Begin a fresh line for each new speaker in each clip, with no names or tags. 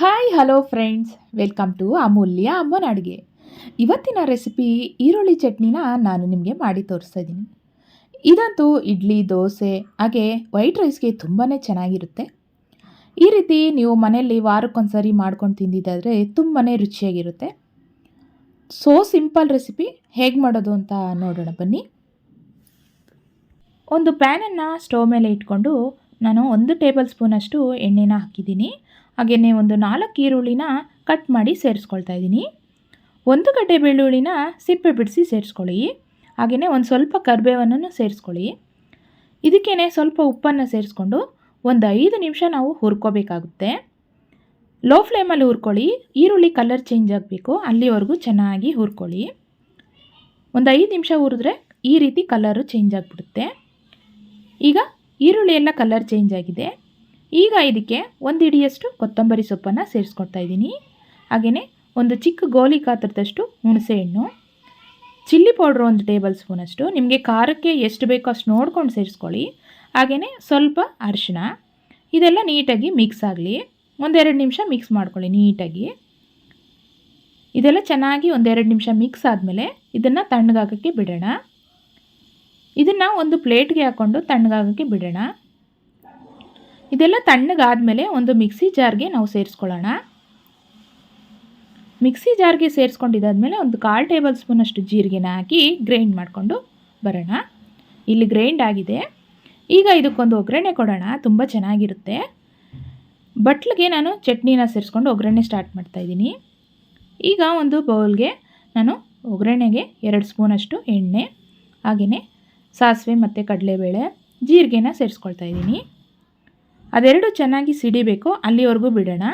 Hi hello friends welcome to Amulya ಅಮ್ಮನ ಅಡುಗೆ ಇವತ್ತಿನ ರೆಸಿಪಿ ಈರುಳ್ಳಿ ಚಟ್ನಿನ ನಾನು ನಿಮಗೆ ಮಾಡಿ ತೋರಿಸ್ತಾ ಇದ್ದೀನಿ. ಇದಂತೂ ಇಡ್ಲಿ, ದೋಸೆ, ಹಾಗೆ ವೈಟ್ ರೈಸ್ಗೆ ತುಂಬಾ ಚೆನ್ನಾಗಿರುತ್ತೆ. ಈ ರೀತಿ ನೀವು ಮನೆಯಲ್ಲಿ ವಾರಕ್ಕೊಂದ್ಸರಿ ಮಾಡ್ಕೊಂಡು ತಿಂದಿದ್ದಾದರೆ ತುಂಬಾ ರುಚಿಯಾಗಿರುತ್ತೆ. ಸೋ ಸಿಂಪಲ್ ರೆಸಿಪಿ ಹೇಗೆ ಮಾಡೋದು ಅಂತ ನೋಡೋಣ, ಬನ್ನಿ. ಒಂದು ಪ್ಯಾನನ್ನು ಸ್ಟವ್ ಮೇಲೆ ಇಟ್ಕೊಂಡು ನಾನು ಒಂದು ಟೇಬಲ್ ಸ್ಪೂನಷ್ಟು ಎಣ್ಣೆನ ಹಾಕಿದ್ದೀನಿ. ಹಾಗೆಯೇ ಒಂದು ನಾಲ್ಕು ಈರುಳ್ಳಿನ ಕಟ್ ಮಾಡಿ ಸೇರಿಸ್ಕೊಳ್ತಾ ಇದ್ದೀನಿ. ಒಂದು ಗಡ್ಡೆ ಬೆಳ್ಳುಳ್ಳಿನ ಸಿಪ್ಪೆ ಬಿಡಿಸಿ ಸೇರಿಸ್ಕೊಳ್ಳಿ. ಹಾಗೆಯೇ ಒಂದು ಸ್ವಲ್ಪ ಕರಿಬೇವನ್ನು ಸೇರಿಸ್ಕೊಳ್ಳಿ. ಇದಕ್ಕೇ ಸ್ವಲ್ಪ ಉಪ್ಪನ್ನು ಸೇರಿಸ್ಕೊಂಡು ಒಂದು ಐದು ನಿಮಿಷ ನಾವು ಹುರ್ಕೋಬೇಕಾಗುತ್ತೆ. ಲೋ ಫ್ಲೇಮಲ್ಲಿ ಹುರ್ಕೊಳ್ಳಿ. ಈರುಳ್ಳಿ ಕಲರ್ ಚೇಂಜ್ ಆಗಬೇಕು. ಅಲ್ಲಿವರೆಗೂ ಚೆನ್ನಾಗಿ ಹುರ್ಕೊಳ್ಳಿ. ಒಂದು ಐದು ನಿಮಿಷ ಹುರಿದ್ರೆ ಈ ರೀತಿ ಕಲರು ಚೇಂಜ್ ಆಗಿಬಿಡುತ್ತೆ. ಈಗ ಈರುಳ್ಳಿ ಎಲ್ಲ ಕಲರ್ ಚೇಂಜ್ ಆಗಿದೆ. ಈಗ ಇದಕ್ಕೆ ಒಂದು ಹಿಡಿಯಷ್ಟು ಕೊತ್ತಂಬರಿ ಸೊಪ್ಪನ್ನು ಸೇರಿಸ್ಕೊಡ್ತಾ ಇದ್ದೀನಿ. ಹಾಗೆಯೇ ಒಂದು ಚಿಕ್ಕ ಗೋಲಿ ಕಾತ್ರದಷ್ಟು ಹುಣಸೆ ಹಣ್ಣು, ಚಿಲ್ಲಿ ಪೌಡ್ರ್ ಒಂದು ಟೇಬಲ್ ಸ್ಪೂನಷ್ಟು, ನಿಮಗೆ ಖಾರಕ್ಕೆ ಎಷ್ಟು ಬೇಕೋ ಅಷ್ಟು ನೋಡ್ಕೊಂಡು ಸೇರಿಸ್ಕೊಳ್ಳಿ. ಹಾಗೆಯೇ ಸ್ವಲ್ಪ ಅರಿಶಿನ ಇದೆಲ್ಲ ನೀಟಾಗಿ ಮಿಕ್ಸ್ ಆಗಲಿ. ಒಂದೆರಡು ನಿಮಿಷ ಮಿಕ್ಸ್ ಮಾಡ್ಕೊಳ್ಳಿ ನೀಟಾಗಿ. ಇದೆಲ್ಲ ಚೆನ್ನಾಗಿ ಒಂದೆರಡು ನಿಮಿಷ ಮಿಕ್ಸ್ ಆದಮೇಲೆ ಇದನ್ನು ತಣ್ಣಗಾಗೋಕ್ಕೆ ಬಿಡೋಣ. ಇದನ್ನು ಒಂದು ಪ್ಲೇಟ್ಗೆ ಹಾಕ್ಕೊಂಡು ತಣ್ಣಗಾಗೋಕ್ಕೆ ಬಿಡೋಣ. ಇದೆಲ್ಲ ತಣ್ಣಗಾದಮೇಲೆ ಒಂದು ಮಿಕ್ಸಿ ಜಾರ್ಗೆ ನಾವು ಸೇರಿಸ್ಕೊಳ್ಳೋಣ. ಮಿಕ್ಸಿ ಜಾರ್ಗೆ ಸೇರಿಸ್ಕೊಂಡಿದ್ದಾದಮೇಲೆ ಒಂದು ಕಾಲು ಟೇಬಲ್ ಸ್ಪೂನಷ್ಟು ಜೀರಿಗೆನ ಹಾಕಿ ಗ್ರೈಂಡ್ ಮಾಡಿಕೊಂಡು ಬರೋಣ. ಇಲ್ಲಿ ಗ್ರೈಂಡ್ ಆಗಿದೆ. ಈಗ ಇದಕ್ಕೊಂದು ಒಗ್ಗರಣೆ ಕೊಡೋಣ. ತುಂಬ ಚೆನ್ನಾಗಿರುತ್ತೆ. ಬಟ್ಲಿಗೆ ನಾನು ಚಟ್ನಿನ ಸೇರಿಸ್ಕೊಂಡು ಒಗ್ಗರಣೆ ಸ್ಟಾರ್ಟ್ ಮಾಡ್ತಾಯಿದ್ದೀನಿ ಈಗ ಒಂದು ಬೌಲ್ಗೆ ನಾನು ಒಗ್ಗರಣೆಗೆ ಎರಡು ಸ್ಪೂನಷ್ಟು ಎಣ್ಣೆ, ಹಾಗೆಯೇ ಸಾಸಿವೆ ಮತ್ತು ಕಡಲೆಬೇಳೆ ಜೀರಿಗೆನ ಸೇರಿಸ್ಕೊಳ್ತಾ ಇದ್ದೀನಿ. ಅದೆರಡು ಚೆನ್ನಾಗಿ ಸಿಡಿಬೇಕು, ಅಲ್ಲಿವರೆಗೂ ಬಿಡೋಣ.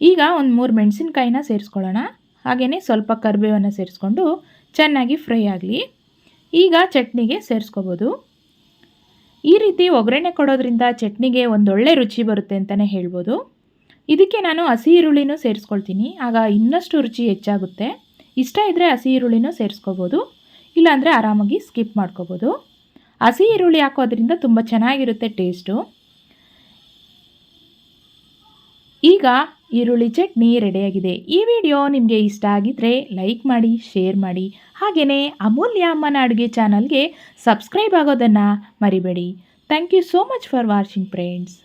ಈಗ ಒಂದು ಮೂರು ಮೆಣಸಿನ್ಕಾಯಿನ ಸೇರಿಸ್ಕೊಳ್ಳೋಣ. ಹಾಗೆಯೇ ಸ್ವಲ್ಪ ಕರಿಬೇವನ್ನು ಸೇರಿಸ್ಕೊಂಡು ಚೆನ್ನಾಗಿ ಫ್ರೈ ಆಗಲಿ. ಈಗ ಚಟ್ನಿಗೆ ಸೇರಿಸ್ಕೋಬೋದು. ಈ ರೀತಿ ಒಗ್ಗರಣೆ ಕೊಡೋದ್ರಿಂದ ಚಟ್ನಿಗೆ ಒಂದೊಳ್ಳೆ ರುಚಿ ಬರುತ್ತೆ ಅಂತಲೇ ಹೇಳ್ಬೋದು. ಇದಕ್ಕೆ ನಾನು ಹಸಿ ಈರುಳ್ಳಿನೂ ಸೇರಿಸ್ಕೊಳ್ತೀನಿ. ಆಗ ಇನ್ನಷ್ಟು ರುಚಿ ಹೆಚ್ಚಾಗುತ್ತೆ. ಇಷ್ಟ ಇದ್ದರೆ ಹಸಿ ಈರುಳ್ಳಿನೂ ಸೇರಿಸ್ಕೋಬೋದು. ಇಲ್ಲಾಂದರೆ ಆರಾಮಾಗಿ ಸ್ಕಿಪ್ ಮಾಡ್ಕೋಬೋದು. ಹಸಿ ಈರುಳ್ಳಿ ಹಾಕೋದ್ರಿಂದ ತುಂಬ ಚೆನ್ನಾಗಿರುತ್ತೆ ಟೇಸ್ಟು. ಈಗ ಈರುಳ್ಳಿ ಚಟ್ನಿ ರೆಡಿಯಾಗಿದೆ. ಈ ವಿಡಿಯೋ ನಿಮಗೆ ಇಷ್ಟ ಆಗಿದ್ದರೆ ಲೈಕ್ ಮಾಡಿ, ಶೇರ್ ಮಾಡಿ. ಹಾಗೆಯೇ ಅಮೂಲ್ಯ ಅಮ್ಮನ ಅಡುಗೆ ಚಾನಲ್ಗೆ ಸಬ್ಸ್ಕ್ರೈಬ್ ಆಗೋದನ್ನು ಮರಿಬೇಡಿ. Thank you so much for watching friends.